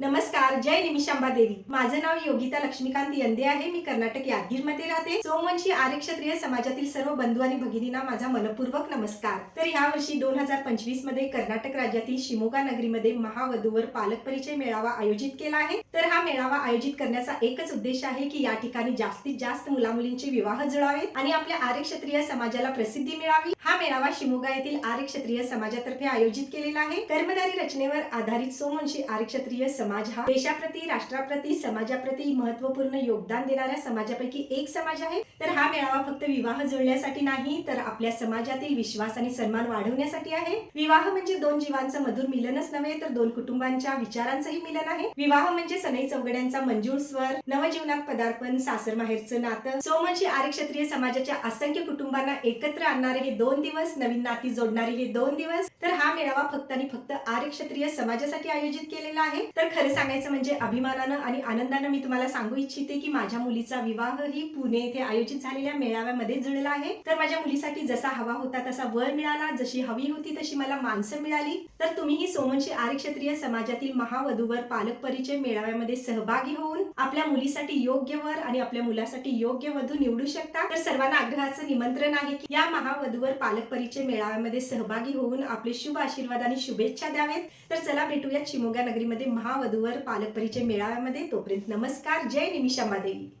नमस्कार जय निमिषांबा देवी. माझं नाव योगिता लक्ष्मीकांत यंदे आहे. मी कर्नाटक यादगीरमध्ये राहते. सोमवंशी आर्य क्षत्रिय समाजातील सर्व बंधू आणि भगिनींना माझा मनपूर्वक नमस्कार. तर या वर्षी दोन हजार पंचवीसमध्ये कर्नाटक राज्यातील शिमोगा नगरीमध्ये महावधूवर पालक परिचय मेळावा आयोजित केला आहे. तर हा मेळावा आयोजित करण्याचा एकच उद्देश आहे की या ठिकाणी जास्तीत जास्त मुलामुलींचे विवाह जुळावेत आणि आपल्या आर्य क्षत्रिय समाजाला प्रसिद्धी मिळावी. मेळावा शिमोगा येथील आर्य क्षत्रिय समाजातर्फे आयोजित केलेला आहे. कर्मधारी रचनेवर आधारित सोमवंशी आर्य क्षत्रिय समाज हा देशाप्रती राष्ट्राप्रती समाजाप्रती महत्त्वपूर्ण योगदान देणाऱ्या समाजापैकी एक समाज आहे. तर हा मेळावा फक्त विवाह जुळण्यासाठी नाही तर आपल्या समाजातील विश्वास आणि सन्मान वाढवण्यासाठी आहे. विवाह म्हणजे दोन जीवांचं मधुर मिलनच नव्हे तर दोन कुटुंबांच्या विचारांचंही मिलन आहे. विवाह म्हणजे सनई चौघड्यांचा मंजूर स्वर नवजीवनात पदार्पण सासर माहेरचं नातं. सोमवंशी आर्य क्षत्रिय समाजाच्या असंख्य कुटुंबांना एकत्र आणणारे हे दोन दिवस नवीन नाती जोडणारे हे दोन दिवस तर हा मेळावा फक्त आणि फक्त आर्य क्षत्रिय समाजासाठी आयोजित केलेला आहे. तर खरं सांगायचं म्हणजे अभिमानानं आणि आनंदानं मी तुम्हाला सांगू इच्छिते की माझ्या मुलीचा विवाह ही पुणे येथे आयोजित झालेल्या मेळाव्यामध्ये जुळला आहे. तर माझ्या मुलीसाठी जसा हवा होता तसा वर मिळाला जशी हवी होती तशी मला माणसं मिळाली. तर तुम्हीही सोमनशी आर्य क्षत्रिय समाजातील महावधूवर पालक परिचय मेळाव्यामध्ये सहभागी होऊन आपल्या मुलीसाठी योग्य वर आणि आपल्या मुलासाठी योग्य वधू निवडू शकता. तर सर्वांना आग्रहाचं निमंत्रण आहे की या महावधूवर पालक पालक परिचय मेळाव्यामध्ये सहभागी होऊन आपले शुभ आशीर्वाद आणि शुभेच्छा द्यावेत. तर चला भेटूयात शिमोगा नगरीमध्ये महावधूवर पालक परिचय मेळाव्यामध्ये. तोपर्यंत नमस्कार. जय निमिषा देवी